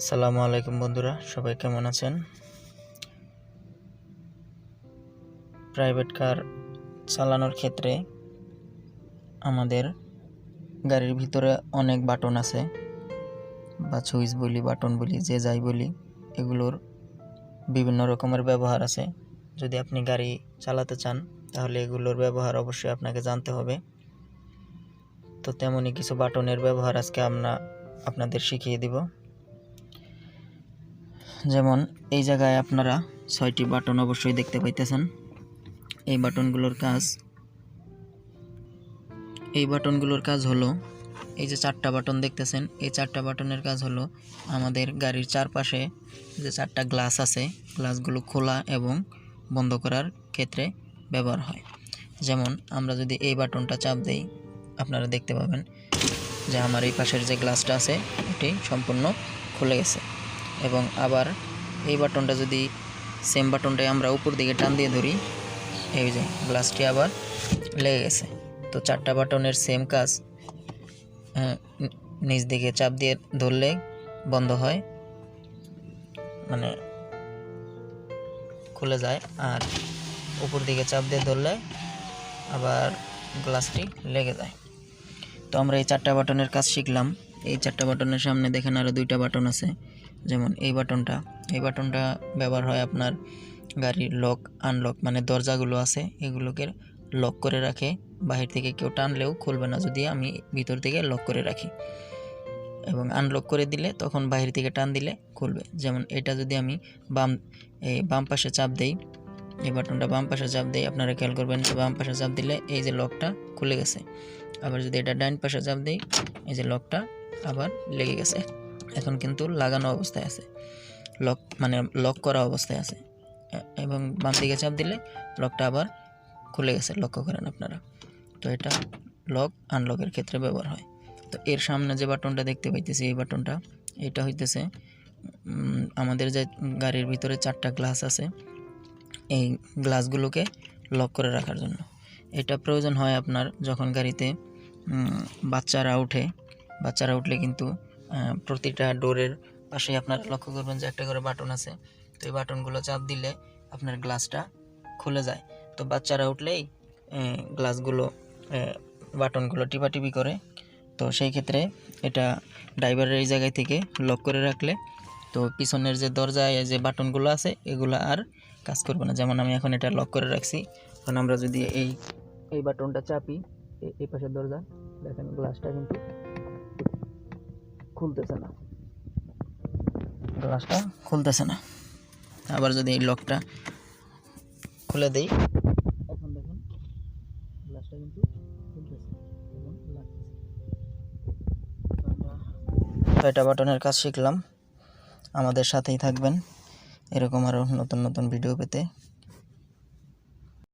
আসসালামু আলাইকুম বন্ধুরা, সবাই কেমন আছেন? প্রাইভেট কার চালানোর ক্ষেত্রে আমাদের গাড়ির ভিতরে অনেক বাটন আছে, বা সুইচ বলি বাটন বলি, যে যাই বলি, এগুলোর বিভিন্ন রকমের ব্যবহার আছে। যদি আপনি গাড়ি চালাতে চান, তাহলে এগুলোর ব্যবহার অবশ্যই আপনাকে জানতে হবে। তো তেমনই কিছু বাটনের ব্যবহার আজকে আমরা আপনাদের শিখিয়ে দিব। যেমন এই জায়গায় আপনারা ছয়টি বাটন অবশ্যই দেখতে পাইতেছেন। এই বাটনগুলোর কাজ, এই বাটনগুলোর কাজ হলো, এই যে চারটা বাটন দেখতেছেন, এই চারটা বাটনের কাজ হলো আমাদের গাড়ির চারপাশে যে চারটা গ্লাস আছে, গ্লাসগুলো খোলা এবং বন্ধ করার ক্ষেত্রে ব্যবহার হয়। যেমন আমরা যদি এই বাটনটা চাপ দেই, আপনারা দেখতে পাবেন যে আমার এই পাশের যে গ্লাসটা আছে, এটি সম্পূর্ণ খুলে গেছে। এবং আবার এই বাটনটা যদি সেম বাটনটাই আমরা উপর দিকে টান দিয়ে ধরি এই যে গ্লাসটি আবার লেগে গেছে। তো চারটা বাটনের সেম কাজ আহ, নিচ দিকে চাপ দিয়ে ধরলে বন্ধ হয় মানে খুলে যায়। আর উপর দিকে চাপ দিয়ে ধরলে আবার গ্লাসটি লেগে যায়। তো আমরা এই চারটা বাটনের কাজ শিখলাম। এই চারটা বাটনের সামনে দেখেন আরও দুইটা বাটন আছে। যেমন এই বাটনটা এই বাটনটা ব্যবহার হয় আপনার গাড়ির লক আনলক মানে দরজাগুলো আছে, এগুলোকে লক করে রাখে। বাহির থেকে কেউ টানলেও খুলবে না যদি আমি ভিতর থেকে লক করে রাখি। এবং আনলক করে দিলে তখন বাহির থেকে টান দিলে খুলবে। যেমন এটা যদি আমি বাম, এই বাম পাশে চাপ দেই, এই বাটনটা বাম পাশে চাপ দেই, আপনারা খেয়াল করবেন যে বাম পাশে চাপ দিলে এই যে লকটা খুলে গেছে। আবার যদি এটা ডাইন পাশে চাপ দিই, এই যে লকটা আবার লেগে গেছে। এখন কিন্তু লাগানো অবস্থায় আছে। লক মানে লক করা অবস্থায় আছে। এবং বাম দিকে চাপ দিলে লকটা আবার খুলে গেছে, লক্ষ্য করেন আপনারা। তো এটা লক আনলকের ক্ষেত্রে ব্যবহার হয়। তো এর সামনে যে বাটনটা দেখতে পাইতেছি, এই বাটনটা, এটা হইতেছে আমাদের যে গাড়ির ভিতরে চারটা গ্লাস আছে, এই গ্লাসগুলোকে লক করে রাখার জন্য। এটা প্রয়োজন হয় আপনার যখন গাড়িতে বাচ্চারা উঠে, বাচ্চারা উঠলে কিন্তু প্রতিটা ডোরের পাশে আপনারা লক্ষ্য করবেন যে একটা করে বাটন আছে। তো এই বাটনগুলো চাপ দিলে আপনার গ্লাসটা খুলে যায়। তো বাচ্চারা উঠলেই গ্লাসগুলো বাটনগুলো টিপাটিপি করে। তো সেই ক্ষেত্রে এটা ড্রাইভারের এই জায়গায় থেকে লক করে রাখলে, তো পিছনের যে দরজায় যে বাটনগুলো আছে, এগুলো আর কাজ করবে না। যেমন আমি এখন এটা লক করে রাখছি। এখন আমরা যদি এই এই বাটনটা চাপি এই পাশের দরজা, দেখেন গ্লাসটা কিন্তু খুলতেছে না। গ্লাসটা খুলতেছে না। আবার যদি এই লকটা খুলে দেই। এখন দেখুন গ্লাসটা কিন্তু খুলতেছে এবং লাগতেছে। ছয়টা বাটনের কাজ শিখলাম। আমাদের সাথেই থাকবেন। এরকম আরও নতুন নতুন ভিডিও পেতে।